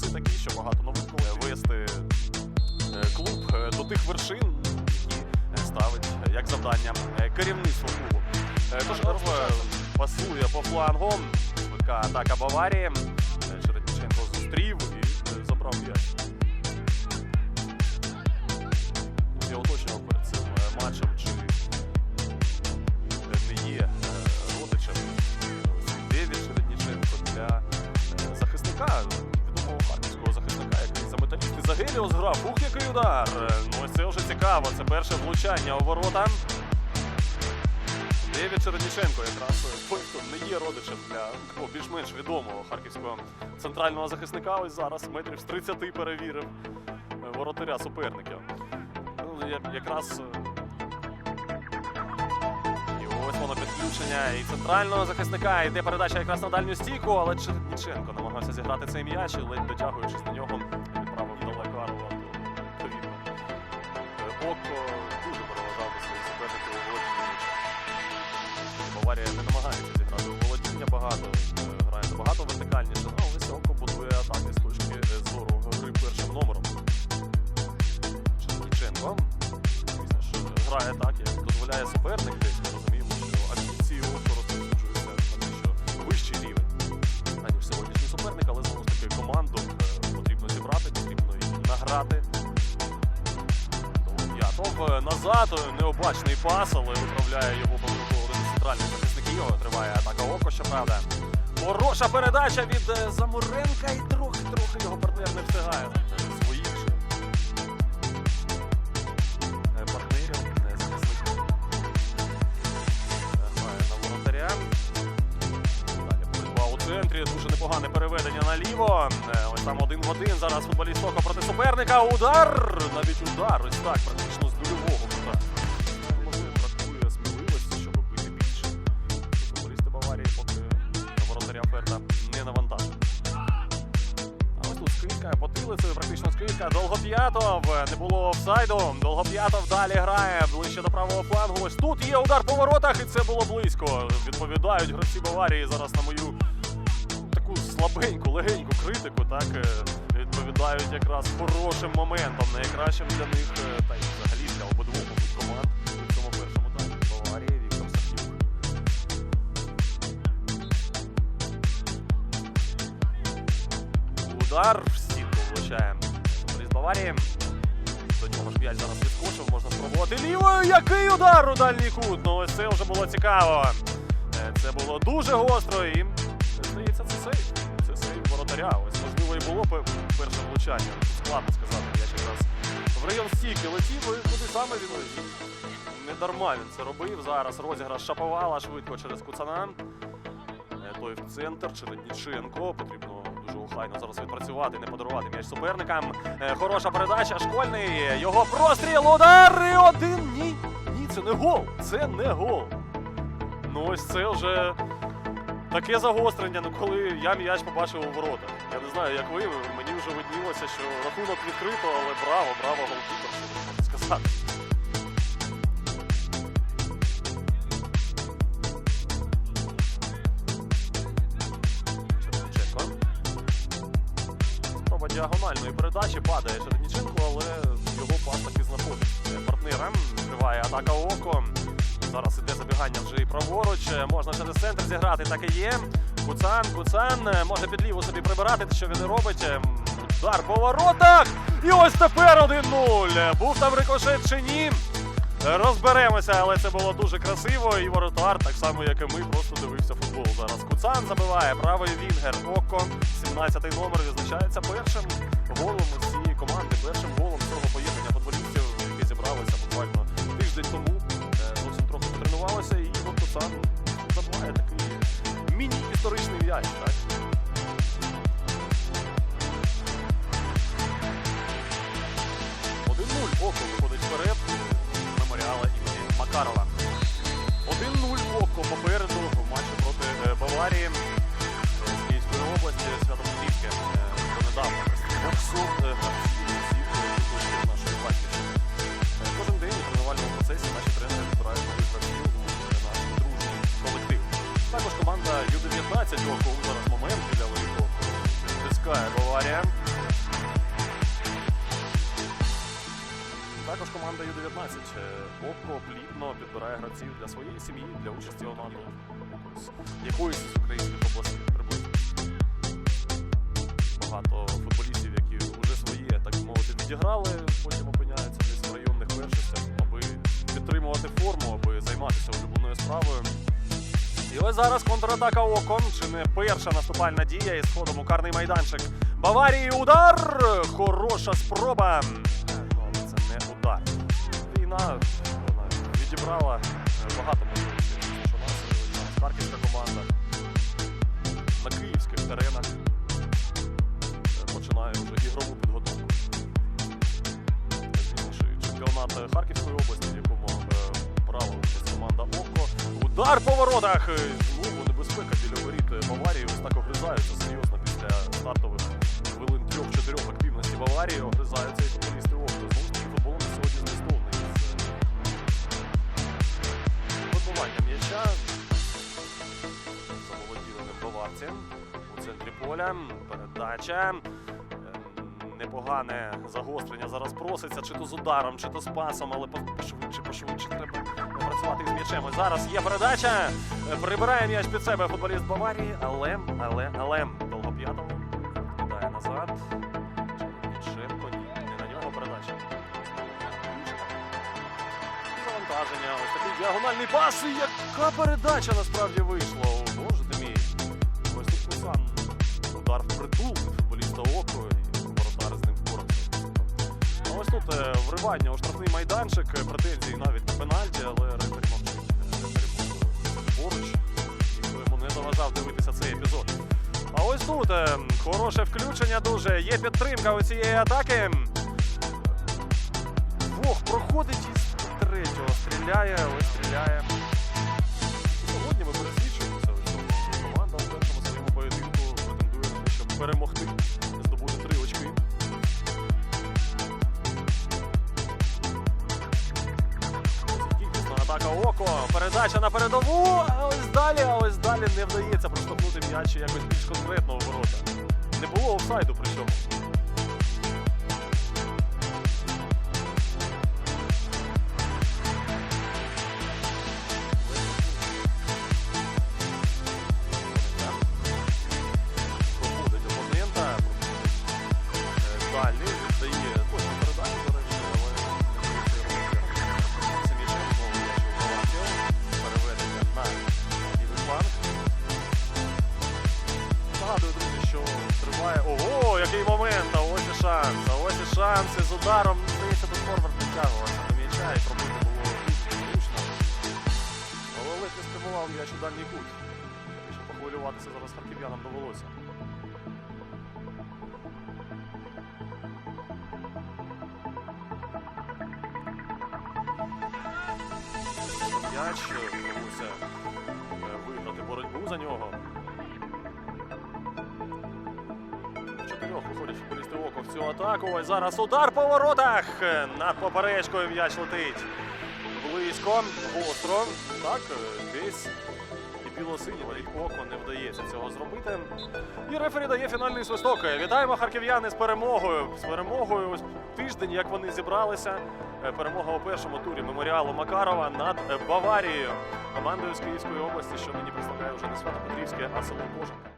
часи такі, що багато новинку е, вести е, клуб е, до тих вершин, і ставить як завдання керівництво клубу. Тож Орла пасує по флангу. Швидка атака Баварії. Чередниченко зустрів. Ух, який удар! Ну це вже цікаво. Це перше влучання у ворота. Девід Чередніченко якраз хто не є родичем для більш-менш відомого харківського центрального захисника. Ось зараз метрів з 30 перевірив воротаря суперників. Ну, якраз е, ось воно підключення і центрального захисника. Йде передача якраз на дальню стійку, але Черніченко намагався зіграти цей м'яч і ледь дотягуючись на нього, Око дуже переважав би своїх суперників у володінні. Баварія не намагається зіграти у володіння багато, е, грає набагато вертикальніше, але ось Око будує атаки з точки зору гри першим номером. Черніченко грає так, як дозволяє суперник розуміємо, що амбіції Око розповсюджуються на дещо вищий рівень, аніж сьогоднішній суперник, але знову ж таки команду е, потрібно зібрати, потрібно її награти. Е, необачний пас, але виправляє його помилку один з центральних захисників. Триває атака око, щоправда. Хороша передача від е, Замуренка і трохи-трохи його партнер не встигає. Своїх е, партнерів, е, захисників. Е, Грає на воротаря. Далі у центрі. Дуже непогане переведення наліво. Ось там один в один. Зараз футболіст Око проти суперника. Удар! Навіть удар. Ось так, практично тут потилицею практично скидка. Долгоп'ятов, не було офсайду. Долгоп'ятов далі грає ближче до правого флангу. Ось тут є удар по воротах, і це було близько. Відповідають гравці Баварії зараз на мою таку слабеньку, легеньку критику. Так е, відповідають якраз хорошим моментом, найкращим для них, е, та й взагалі для обидвох команд у цьому першому таймі. Баварія, Віктор Сахнюк. Удар футболіст До нього ж м'яч зараз відскочив, можна спробувати лівою. Який удар у дальній кут! Ну ось це вже було цікаво. Е, Це було дуже гостро і здається, це сейф. Це сейф воротаря. Ось можливо і було перше влучання. Складно сказати. Я ще раз в район стійки летів, і куди саме він летів. Не дарма він це робив. Зараз розіграш шаповала швидко через Куцана. Е, Той в центр, Чередніченко. Потрібно дуже охайно зараз відпрацювати, не подарувати м'яч суперникам. Е, Хороша передача, школьний. Його простріл, удар і один. Ні, ні, це не гол. Це не гол. Ну ось це вже таке загострення. Ну коли я м'яч побачив у воротах. Я не знаю, як ви, мені вже виднілося, що рахунок відкрито, але браво, браво, голкіпер, що сказати. Діагональної передачі падає Черніченко, але його пас таки знаходить партнером. Триває атака око. Зараз іде забігання вже і праворуч. Можна через центр зіграти, так і є. Куцан, Куцан е, може під ліву собі прибирати, що він і робить. Ем, Удар по воротах. І ось тепер 1-0. Е, Був там рикошет чи ні? Е, Розберемося, але це було дуже красиво. І воротар, так само як і ми, просто дивився футбол. Зараз Куцан забиває правий вінгер. Око, 17-й номер, відзначається першим голом цієї команди, першим голом цього поєднання футболістів, які зібралися буквально тиждень тому. Е, Зовсім трохи потренувалися, і Куцан забиває такий міні-історичний м'яч. Також команда Ю-19 око зараз момент біля великого тискає Баварія. також команда Ю-19 е, Око плідно підбирає гравців для своєї сім'ї, для участі НАТО якоїсь- з українських областей приблизно. Багато футболістів, які вже своє, так мовити, відіграли, потім опиняються десь в районних першостях, аби підтримувати форму, аби займатися улюбленою справою. І ось зараз контратака оком. Чи не перша наступальна дія із ходом у карний майданчик. Баварії удар! Хороша спроба. Е, Ну, але це не удар. Війна вона відібрала е, багато можливостей. Е, харківська команда на київських теренах починає вже ігрову підготовку. Чемпіонат Харківської області, Удар по воротах! Е, Знову небезпека біля воріт е, Баварії. Ось так огризаються серйозно після стартових хвилин трьох-чотирьох активності Баварії. Огризаються і футболісти Око. Знову ж таки, футболом сьогодні змістовний. З м'яча. Заволоділи ним баварці. У центрі поля. Передача. Ем, Непогане загострення зараз проситься, чи то з ударом, чи то з пасом, але м'ячем. Зараз є передача. Е, Прибирає м'яч під себе футболіст Баварії, але, але, але Долгоп'ятов кидає назад. Ні, не на нього передача. Завантаження, ось такий діагональний пас. І яка передача насправді вийшла? Боже ти мій. Ось тут. Удар в притул футболіста Око Тут е, вривання у штрафний майданчик, е, претензії навіть на пенальті, але рефері мовчить. Рефері поруч, ніхто йому не заважав дивитися цей епізод. А ось тут е, хороше включення дуже. Є підтримка у цієї атаки. Двох проходить із третього. Стріляє, ось стріляє. Сьогодні ми пересвідчуємося. Команда в першому своєму поєдинку претендує на те, щоб перемогти, Передача на передову. А ось далі, а ось далі не вдається проштовхнути м'яч якось більш конкретно у ворота. Не було офсайду при цьому. Ось і шанс. І з ударом, здається, тут форвард підтягувався до м'яча і пробити було зручно. Ледь не спрямував м'яч у дальній кут. Що похвилюватися зараз харків'янам довелося. М'яч вдалося е, виграти боротьбу за нього. Чотирьох виходять футболісти око в цю атаку. Ось зараз удар по воротах. Над поперечкою м'яч летить. Близько, гостро. Так, десь і білосині око не вдається цього зробити. І рефері дає фінальний свисток. Вітаємо харків'яни з перемогою. З перемогою ось тиждень, як вони зібралися. Перемога у першому турі меморіалу Макарова над Баварією. Командою з Київської області, що нині представляє вже не Свято-Петрівське, а село Кожанка.